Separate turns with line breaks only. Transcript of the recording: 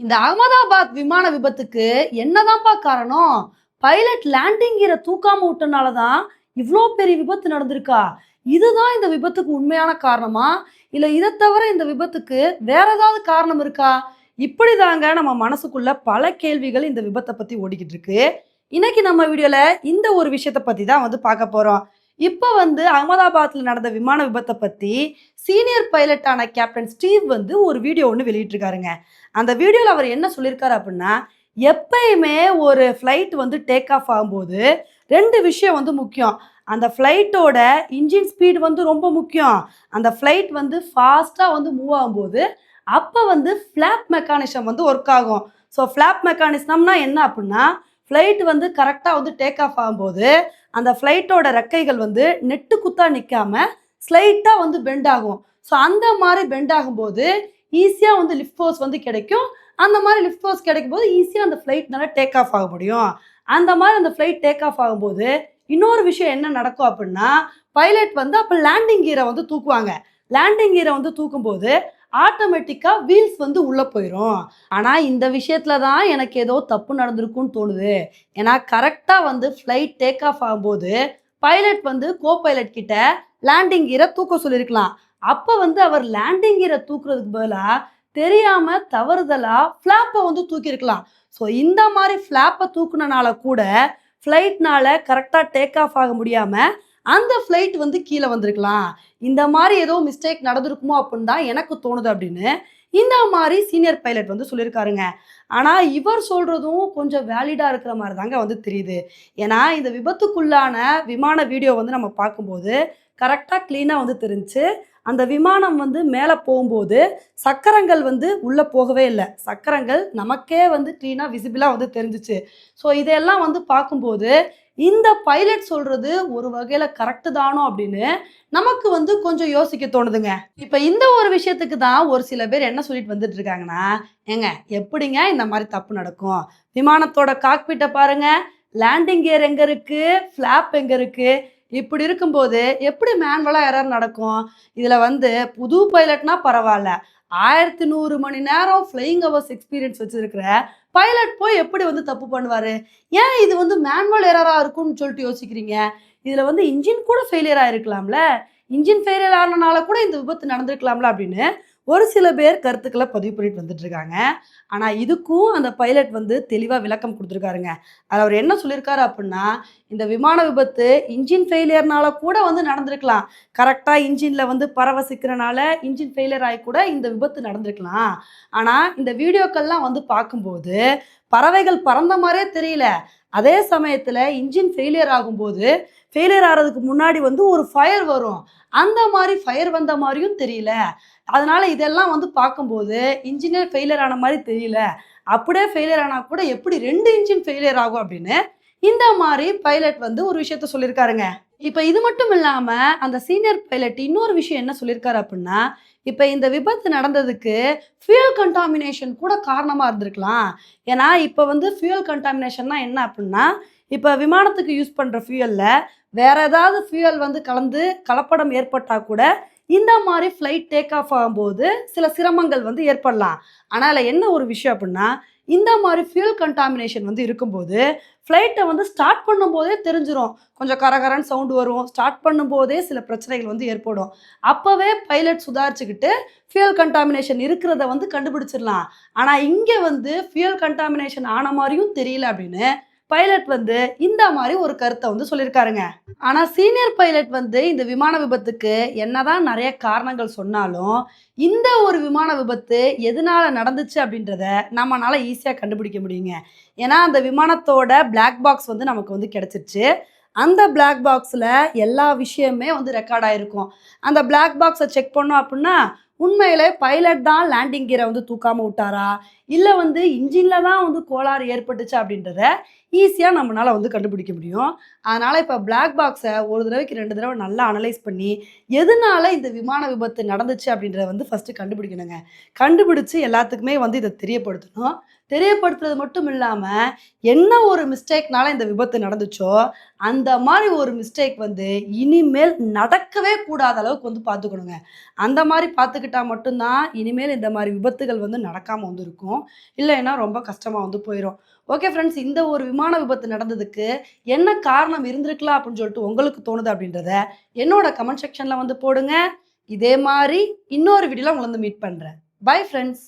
இந்த அகமதாபாத் விமான விபத்துக்கு என்னதான்ப்பா காரணம்? பைலட் லேண்டிங் கீரை தூக்காம விட்டனால தான் இவ்வளோ பெரிய விபத்து நடந்திருக்கா? இதுதான் இந்த விபத்துக்கு உண்மையான காரணமா? இல்லை இதை தவிர இந்த விபத்துக்கு வேற ஏதாவது காரணம் இருக்கா? இப்படி தாங்க நம்ம மனசுக்குள்ள பல கேள்விகள் இந்த விபத்தை பத்தி ஓடிக்கிட்டு இருக்கு. இன்னைக்கு நம்ம வீடியோல இந்த ஒரு விஷயத்தை பத்தி தான் வந்து பார்க்க போறோம். இப்போ வந்து அகமதாபாத்தில் நடந்த விமான விபத்தை பற்றி சீனியர் பைலட்டான கேப்டன் ஸ்டீவ் வந்து ஒரு வீடியோ ஒன்று வெளியிட்டிருக்காருங்க. அந்த வீடியோவில் அவர் என்ன சொல்லியிருக்காரு அப்படின்னா எப்பயுமே ஒரு ஃப்ளைட் வந்து டேக் ஆஃப் ஆகும்போது ரெண்டு விஷயம் வந்து முக்கியம். அந்த ஃப்ளைட்டோட இன்ஜின் ஸ்பீட் வந்து ரொம்ப முக்கியம். அந்த ஃப்ளைட் வந்து ஃபாஸ்ட்டாக வந்து மூவ் ஆகும்போது அப்போ வந்து ஃப்ளாப் மெக்கானிசம் வந்து ஒர்க் ஆகும். ஸோ ஃப்ளாப் மெக்கானிசம்னா என்ன அப்படின்னா ஃப்ளைட் வந்து கரெக்டாக வந்து டேக் ஆஃப் ஆகும்போது அந்த ஃப்ளைட்டோட ரெக்கைகள் வந்து நெட்டு குத்தா நிற்காம ஸ்லைட்டாக வந்து பெண்ட் ஆகும். ஸோ அந்த மாதிரி பெண்ட் ஆகும்போது ஈஸியாக வந்து லிஃப்ட் ஃபோர்ஸ் வந்து கிடைக்கும். அந்த மாதிரி லிஃப்ட் ஃபோர்ஸ் கிடைக்கும் போது ஈஸியாக அந்த ஃப்ளைட்னால டேக் ஆஃப் ஆக முடியும். அந்த மாதிரி அந்த ஃப்ளைட் டேக் ஆஃப் ஆகும்போது இன்னொரு விஷயம் என்ன நடக்கும் அப்படின்னா பைலட் வந்து அப்போ லேண்டிங் கீரை வந்து தூக்குவாங்க. லேண்டிங் கீரை வந்து தூக்கும்போது ஆட்டோமேட்டிக்காக வீல்ஸ் வந்து உள்ளே போயிடும் ஆனால் இந்த விஷயத்தில் தான் எனக்கு ஏதோ தப்பு நடந்திருக்குன்னு தோணுது. ஏன்னா கரெக்டாக வந்து ஃப்ளைட் டேக் ஆஃப் ஆகும்போது பைலட் வந்து கோ பைலட் கிட்ட லேண்டிங் கீரை தூக்க சொல்லியிருக்கலாம். அப்போ வந்து அவர் லேண்டிங் கீரை தூக்குறதுக்கு பதிலாக தெரியாமல் தவறுதலாக ஃப்ளாப்பை வந்து தூக்கியிருக்கலாம். ஸோ இந்த மாதிரி ஃப்ளாப்பை தூக்குனனால கூட ஃப்ளைட்னால கரெக்டாக டேக் ஆஃப் ஆக முடியாமல் அந்த ஃப்ளைட் வந்து கீழே வந்திருக்கலாம். இந்த மாதிரி ஏதோ மிஸ்டேக் நடந்திருக்குமோ அப்படின்னு தான் எனக்கு தோணுது அப்படின்னு இந்த மாதிரி சீனியர் பைலட் வந்து சொல்லியிருக்காருங்க. ஆனால் இவர் சொல்கிறதும் கொஞ்சம் வேலிடாக இருக்கிற மாதிரி தாங்க வந்து தெரியுது. ஏன்னா இந்த விபத்துக்குள்ளான விமான வீடியோ வந்து நம்ம பார்க்கும்போது கரெக்டாக க்ளீனாக வந்து தெரிஞ்சு அந்த விமானம் வந்து மேலே போகும்போது சக்கரங்கள் வந்து உள்ளே போகவே இல்லை. சக்கரங்கள் நமக்கே வந்து க்ளீனாக விசிபிளாக வந்து தெரிஞ்சிச்சு. ஸோ இதையெல்லாம் வந்து பார்க்கும்போது இந்த பைலட் சொல்கிறது ஒரு வகையில் கரெக்டு தானோ அப்படின்னு நமக்கு வந்து கொஞ்சம் யோசிக்க தோணுதுங்க. இப்போ இந்த ஒரு விஷயத்துக்கு தான் ஒரு சில பேர் என்ன சொல்லிட்டு வந்துட்டு இருக்காங்கன்னா ஏங்க எப்படிங்க இந்த மாதிரி தப்பு நடக்கும்? விமானத்தோட காக்பிட்டை பாருங்க லேண்டிங் கியர் எங்கே இருக்குது ஃப்ளாப் எங்கே இருக்குது இப்படி இருக்கும்போது எப்படி மேன்வலாக எரர் நடக்கும்? இதில் வந்து புது பைலட்னா பரவாயில்ல. ஆயிரத்தி நூறு மணி நேரம் ஃப்ளையிங் ஹவர்ஸ் எக்ஸ்பீரியன்ஸ் வச்சுருக்கிற பைலட் போய் எப்படி வந்து தப்பு பண்ணுவார்? ஏன் இது வந்து மேனுவல் எரராக இருக்கும்னு சொல்லிட்டு யோசிக்கிறீங்க? இதில் வந்து இன்ஜின் கூட ஃபெயிலியர் ஆகிருக்கலாம்ல இன்ஜின் ஃபெயிலியர் ஆனனால கூட இந்த விபத்து நடந்திருக்கலாம்ல அப்படின்னு ஒரு சில பேர் கருத்துக்களை பதிவு பண்ணிட்டு வந்துட்டுருக்காங்க. ஆனால் இதுக்கும் அந்த பைலட் வந்து தெளிவாக விளக்கம் கொடுத்துருக்காருங்க. அதில் அவர் என்ன சொல்லியிருக்காரு அப்படின்னா இந்த விமான விபத்து இன்ஜின் ஃபெயிலியர்னால கூட வந்து நடந்திருக்கலாம். கரெக்டாக இன்ஜினில் வந்து பறவை சிக்கிறனால இன்ஜின் ஃபெயிலியர் ஆகி கூட இந்த விபத்து நடந்திருக்கலாம். ஆனால் இந்த வீடியோக்கள்லாம் வந்து பார்க்கும்போது பறவைகள் பறந்த மாதிரியே தெரியல. அதே சமயத்தில் இன்ஜின் ஃபெயிலியர் ஆகும்போது ஃபெயிலியர் ஆகிறதுக்கு முன்னாடி வந்து ஒரு ஃபயர் வரும். அந்த மாதிரி ஃபயர் வந்த மாதிரியும் தெரியல. அதனால இதெல்லாம் வந்து பார்க்கும்போது இன்ஜினே ஃபெயிலியர் ஆன மாதிரி தெரியல. அப்படியே ஃபெயிலியர் ஆனால் கூட எப்படி ரெண்டு இன்ஜின் ஃபெயிலியர் ஆகும் அப்படின்னு இந்த மாதிரி பைலட் வந்து ஒரு விஷயத்த சொல்லியிருக்காருங்க. இப்போ இது மட்டும் இல்லாமல் அந்த சீனியர் பைலட் இன்னொரு விஷயம் என்ன சொல்லியிருக்காரு அப்படின்னா இப்போ இந்த விபத்து நடந்ததுக்கு ஃபியூல் கண்டாமினேஷன் கூட காரணமாக இருந்திருக்கலாம். ஏன்னா இப்போ வந்து ஃபியூல் கண்டாமினேஷன்னா என்ன அப்படின்னா இப்போ விமானத்துக்கு யூஸ் பண்ணுற ஃபியூயலில் வேற ஏதாவது ஃபியூயல் வந்து கலந்து கலப்படம் ஏற்பட்டால் கூட இந்த மாதிரி ஃப்ளைட் டேக் ஆஃப் ஆகும்போது சில சிரமங்கள் வந்து ஏற்படலாம். ஆனால் அதில் என்ன ஒரு விஷயம் அப்படின்னா இந்த மாதிரி ஃபியூல் கண்டாமினேஷன் வந்து இருக்கும்போது ஃப்ளைட்டை வந்து ஸ்டார்ட் பண்ணும்போதே தெரிஞ்சிடும் கொஞ்சம் கரகரன்னு சவுண்டு வரும். ஸ்டார்ட் பண்ணும்போதே சில பிரச்சனைகள் வந்து ஏற்படும். அப்போவே பைலட் சுதாரிச்சுக்கிட்டு ஃபியூல் கண்டாமினேஷன் இருக்கிறத வந்து கண்டுபிடிச்சிடலாம். ஆனால் இங்கே வந்து ஃபியூல் கண்டாமினேஷன் ஆன மாதிரியும் தெரியல அப்படின்னு பைலட் வந்து இந்த மாதிரி ஒரு கருத்தை வந்து சொல்லியிருக்காருங்க. ஆனால் சீனியர் பைலட் வந்து இந்த விமான விபத்துக்கு என்னதான் நிறைய காரணங்கள் சொன்னாலும் இந்த ஒரு விமான விபத்து எதனால நடந்துச்சு அப்படின்றத நம்மளால ஈஸியாக கண்டுபிடிக்க முடியுங்க. ஏன்னா அந்த விமானத்தோட பிளாக் பாக்ஸ் வந்து நமக்கு வந்து கிடச்சிருச்சு. அந்த பிளாக் பாக்ஸில் எல்லா விஷயமே வந்து ரெக்கார்ட் ஆகிருக்கும் அந்த பிளாக் பாக்ஸை செக் பண்ணோம் அப்படின்னா உண்மையில் பைலட் தான் லேண்டிங் கீரை வந்து தூக்காமல் விட்டாரா? இல்லை வந்து இன்ஜினில் தான் வந்து கோளாறு ஏற்பட்டுச்சு அப்படின்றத ஈஸியாக நம்மளால் வந்து கண்டுபிடிக்க முடியும். அதனால் இப்போ பிளாக் பாக்ஸை ஒரு தடவைக்கு ரெண்டு தடவை நல்லா அனலைஸ் பண்ணி எதனால இந்த விமான விபத்து நடந்துச்சு அப்படின்றத வந்து ஃபஸ்ட்டு கண்டுபிடிக்கணுங்க. கண்டுபிடிச்சு எல்லாத்துக்குமே வந்து இதை தெரியப்படுத்தணும். தெரியப்படுத்துறது மட்டும் இல்லாமல் என்ன ஒரு மிஸ்டேக்னால இந்த விபத்து நடந்துச்சோ அந்த மாதிரி ஒரு மிஸ்டேக் வந்து இனிமேல் நடக்கவே கூடாத அளவுக்கு வந்து பார்த்துக்கணுங்க. அந்த மாதிரி பார்த்துக்கிட்டு பார்த்துக்கிட்டா மட்டும்தான் இனிமேல் இந்த மாதிரி விபத்துகள் வந்து நடக்காமல் வந்து இருக்கும். இல்லைன்னா ரொம்ப கஷ்டமாக வந்து போயிடும் ஓகே ஃப்ரெண்ட்ஸ் இந்த ஒரு விமான விபத்து நடந்ததுக்கு என்ன காரணம் இருந்திருக்கலாம் அப்படின்னு சொல்லிட்டு உங்களுக்கு தோணுது அப்படின்றத என்னோட கமெண்ட் செக்ஷனில் வந்து போடுங்க. இதே மாதிரி இன்னொரு வீடியோவில் உங்களை வந்து மீட் பண்ணுறேன் பை ஃப்ரெண்ட்ஸ்